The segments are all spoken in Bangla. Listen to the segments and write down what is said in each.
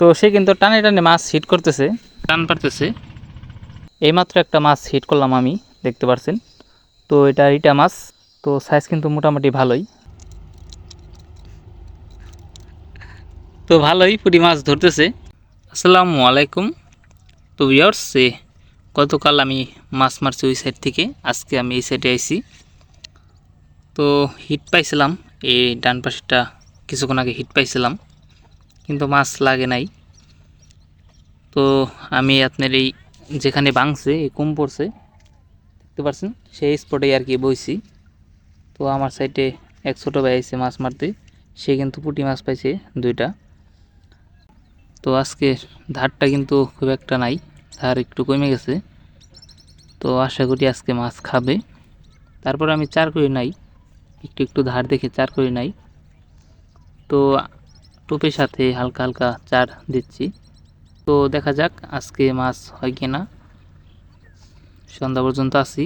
তো সে কিন্তু টানে টানে মাছ হিট করতেছে। টান পারতেছে। এইমাত্র একটা মাছ হিট করলাম আমি দেখতে পারছেন। তো এটা ইটা মাছ তো সাইজ কিন্তু মোটামুটি ভালোই। তো ভালোই পুঁটি মাছ ধরতেছে। আসসালামু আলাইকুম। তো এ গতকাল আমি মাছ মারছি ওই সাইড থেকে আজকে আমি এই সাইডে আইছি। তো হিট পাইছিলাম এই ডান পাশেরটা কিছুক্ষণ আগে হিট পাইছিলাম। কিন্তু মাছ লাগে নাই। তো আমি আপনার এই যেখানে ভাঙছে, এই কম পড়ছে, দেখতে পাচ্ছেন সেই স্পটে আর কি বইছি। তো আমার সাইডে এক ছোটো ভাই এসে মাছ মারতে। সে কিন্তু পুঁটি মাছ পাইছে দুইটা। তো আজকে ধারটা কিন্তু খুব একটা নাই, ধার একটু কমে গেছে। তো আশা করি আজকে মাছ খাবে। তারপর আমি চার করি নাই, একটু একটু ধার দেখে চার করি নাই। তো টোপের সাথে হালকা হালকা চার দিচ্ছি। তো দেখা যাক আজকে মাছ হয় কি না সন্ধ্যা পর্যন্ত আসি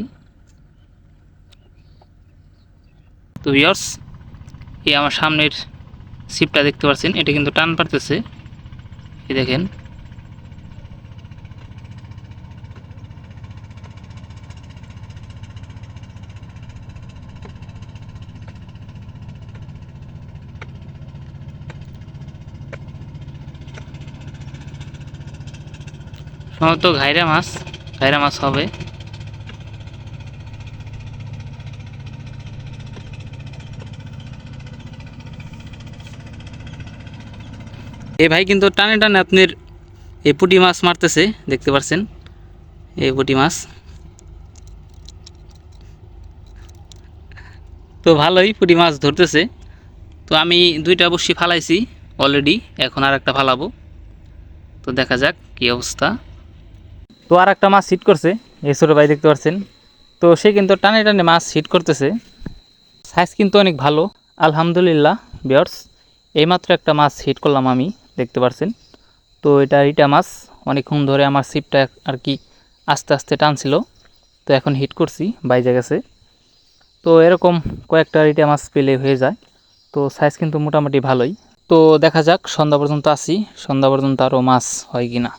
তো ইয়ার্স এই আমার সামনের সিপটা দেখতে পাচ্ছেন, এটা কিন্তু টান পারতেছে। এই দেখেন সম্ভবত ঘাইরা মাছ ঘাইরা মাছ হবে। এই ভাই কিন্তু টানে টানে আপনার এই পুঁটি মাছ মারতেছে, দেখতে পাচ্ছেন এই পুঁটি মাছ। তো ভালোই পুঁটি মাছ ধরতেছে। তো আমি দুইটা বসি ফালাইছি অলরেডি, এখন আর একটা ফালাবো। তো দেখা যাক কি অবস্থা। তো আর একটা মাছ হিট করছে, এই ছোটো ভাই দেখতে পাচ্ছেন। তো সে কিন্তু টানে টানে মাছ হিট করতেছে। সাইজ কিন্তু অনেক ভালো, আলহামদুলিল্লাহ বিয়ার্স এইমাত্র একটা মাছ হিট করলাম আমি, দেখতে পাচ্ছেন। তো এটা ইটা মাছ, অনেকক্ষণ ধরে আমার সিপটা আর কি আস্তে আস্তে টানছিল। তো এখন হিট করছি, বাইজে গেছে। তো এরকম কয়েকটা রিটা মাছ পেলে হয়ে যায়। তো সাইজ কিন্তু মোটামুটি ভালোই। তো দেখা যাক, সন্ধ্যা পর্যন্ত আসি সন্ধ্যা পর্যন্ত আরও মাছ হয় কি না